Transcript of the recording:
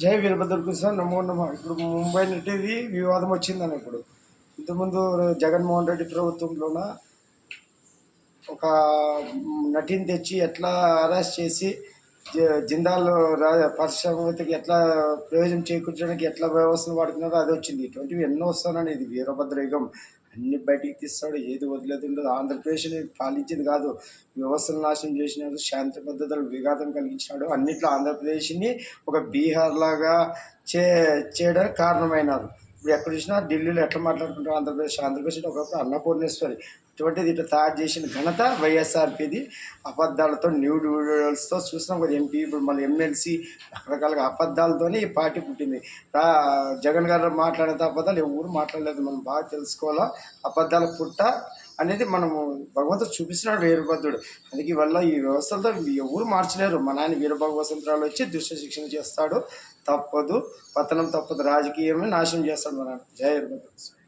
జై వీరభద్ర కృష్ణ నమో నమ. ఇప్పుడు ముంబై నెట్టేది వివాదం వచ్చిందని ఇప్పుడు. ఇంతకుముందు జగన్మోహన్ రెడ్డి ప్రభుత్వంలోన ఒక నటిని తెచ్చి ఎట్లా అరెస్ట్ చేసి జిందాల్లో జిందాల్ పరిశ్రమకి ఎట్లా ప్రయోజనం చేకూర్చడానికి ఎట్లా వ్యవస్థను వాడుకున్నారో అది వచ్చింది. ఇటువంటివి ఎన్నో వస్తానని ఇది వీరభద్ర యుగం అన్ని బయటికి తీస్తాడు ఏది వదిలేదు ఉండదు. ఆంధ్రప్రదేశ్ని పాలించింది కాదు. వ్యవస్థను నాశనం చేసినాడు శాంతి పద్ధతులు విఘాతం కలిగించినాడు. అన్నిట్లో ఆంధ్రప్రదేశ్ని ఒక బీహార్ లాగా చే చేయడానికి కారణమైనారు. ఇప్పుడు ఎక్కడ చూసినా ఢిల్లీలో ఎట్లా మాట్లాడుకుంటారు ఆంధ్రప్రదేశ్ ఆంధ్రప్రదేశ్ ఒకప్పుడు అన్నపూర్ణేశ్వరి. అటువంటిది ఇట్లా తయారు చేసిన ఘనత వైఎస్ఆర్పిది. అబద్ధాలతో న్యూడ్ వీడియోస్తో చూసినాం కదా ఎంపీ ఇప్పుడు మన ఎమ్మెల్సీ రకరకాలుగా అబద్ధాలతోనే ఈ పార్టీ పుట్టింది. జగన్ గారు మాట్లాడిన అబద్ధాలు ఎవరు మాట్లాడలేదు మనం బాగా తెలుసుకోవాలా? అబద్ధాల పుట్ట అనేది మనము భగవంతుడు చూపిస్తున్నాడు వీరభద్రుడు. అందుకే వల్ల ఈ వ్యవస్థలతో ఎవరు మార్చలేరు. మా నాయన వీరభగవసంతరాలు వచ్చి దుష్ట శిక్షణ చేస్తాడు. తప్పదు. పతనం తప్పదు. రాజకీయమే నాశనం చేస్తాడు మన జయ వీరభద్రుడు